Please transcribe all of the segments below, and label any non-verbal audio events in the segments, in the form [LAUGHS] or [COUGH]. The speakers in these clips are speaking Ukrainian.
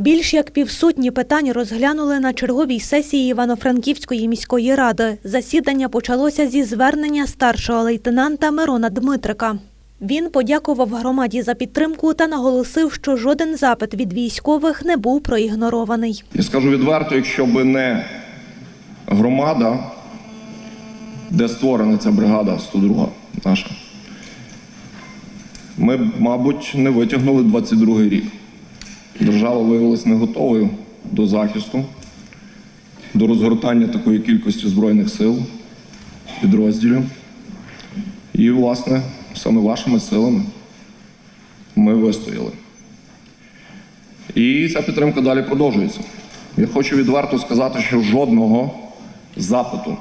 Більш як півсотні питань розглянули на черговій сесії Івано-Франківської міської ради. Засідання почалося зі звернення старшого лейтенанта Мирона Дмитрика. Він подякував громаді за підтримку та наголосив, що жоден запит від військових не був проігнорований. Я скажу відверто, якщо би не громада, де створена ця бригада 102 наша, ми б, мабуть, не витягнули 22 рік. Держава виявилася не готовою до захисту, до розгортання такої кількості збройних сил, підрозділів. І, власне, саме вашими силами ми вистояли. І ця підтримка далі продовжується. Я хочу відверто сказати, що жодного запиту,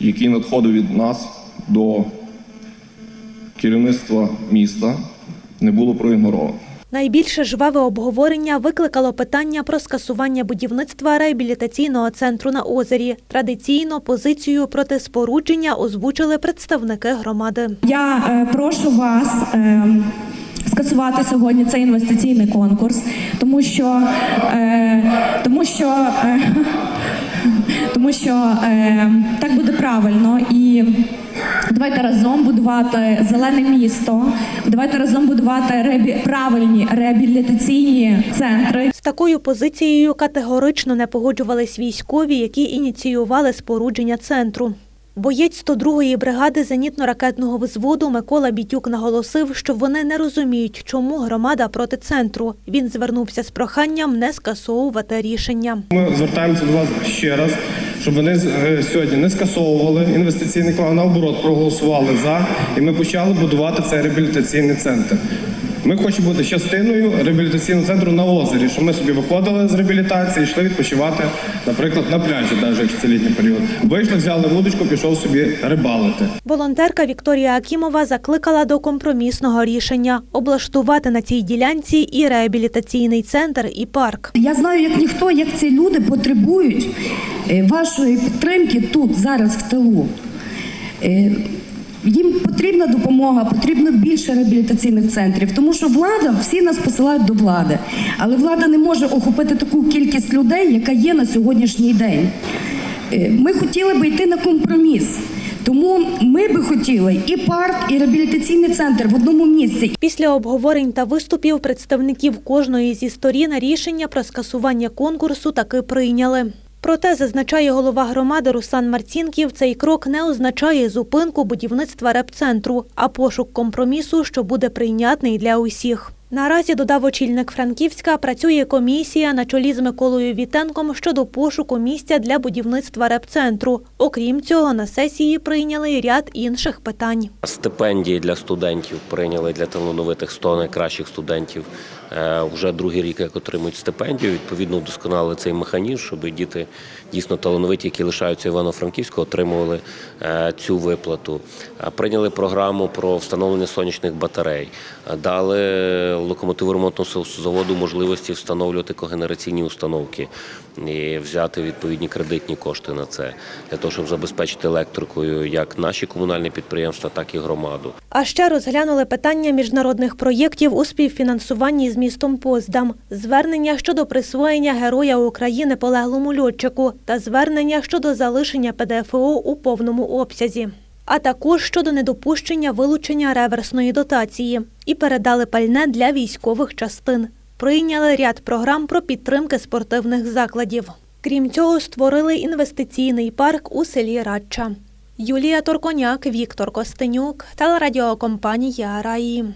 який надходив від нас до керівництва міста, не було проігноровано. Найбільше жваве обговорення викликало питання про скасування будівництва реабілітаційного центру на озері. Традиційно позицію проти спорудження озвучили представники громади. Я е, прошу вас е, скасувати сьогодні цей інвестиційний конкурс, тому що, е, тому що, е, [LAUGHS] тому що е, так буде правильно і. Давайте разом будувати зелене місто. Давайте разом будувати реабі... правильні реабілітаційні центри. З такою позицією категорично не погоджувались військові, які ініціювали спорудження центру. Боєць 102-ї бригади зенітно-ракетного взводу Микола Бітюк наголосив, що вони не розуміють, чому громада проти центру. Він звернувся з проханням не скасовувати рішення. Ми звертаємося до вас ще раз, щоб вони е, сьогодні не скасовували інвестиційний план, а наоборот проголосували за, і ми почали будувати цей реабілітаційний центр. Ми хочемо бути частиною реабілітаційного центру на озері, щоб ми собі виходили з реабілітації, йшли відпочивати, наприклад, на пляжі, навіть якщо це літній період. Вийшли, взяли вудочку, пішов собі рибалити. Волонтерка Вікторія Акімова закликала до компромісного рішення облаштувати на цій ділянці і реабілітаційний центр, і парк. Я знаю, як ніхто, як ці люди потребують е, вашої підтримки тут, зараз в тилу. Їм потрібна допомога, потрібно більше реабілітаційних центрів, тому що влада, всі нас посилають до влади, але влада не може охопити таку кількість людей, яка є на сьогоднішній день. Е, Ми хотіли би йти на компроміс, тому ми би хотіли і парк, і реабілітаційний центр в одному місці. Після обговорень та виступів представників кожної зі сторін рішення про скасування конкурсу таки прийняли. Проте, зазначає голова громади Руслан Марцінків, цей крок не означає зупинку будівництва репцентру, а пошук компромісу, що буде прийнятний для усіх. Наразі, додав очільник Франківська, працює комісія на чолі з Миколою Вітенком щодо пошуку місця для будівництва репцентру. Окрім цього, на сесії прийняли ряд інших питань. Стипендії для студентів прийняли для талановитих 100 найкращих студентів. Е, Вже другий рік як отримують стипендію. Відповідно, вдосконалили цей механізм, щоб діти дійсно талановиті, які лишаються Івано-Франківську, отримували е, цю виплату. Е, Прийняли програму про встановлення сонячних батарей. Дали локомотиву ремонтного заводу можливості встановлювати когенераційні установки і взяти відповідні кредитні кошти на це для того, щоб забезпечити електрикою як наші комунальні підприємства, так і громаду. А ще розглянули питання міжнародних проєктів у співфінансуванні з містом Поздам, звернення щодо присвоєння Героя України полеглому льотчику та звернення щодо залишення ПДФО у повному обсязі. А також щодо недопущення вилучення реверсної дотації і передали пальне для військових частин. Прийняли ряд програм про підтримки спортивних закладів. Крім цього, створили інвестиційний парк у селі Радча. Юлія Торконяк, Віктор Костенюк, телерадіокомпанія Раї.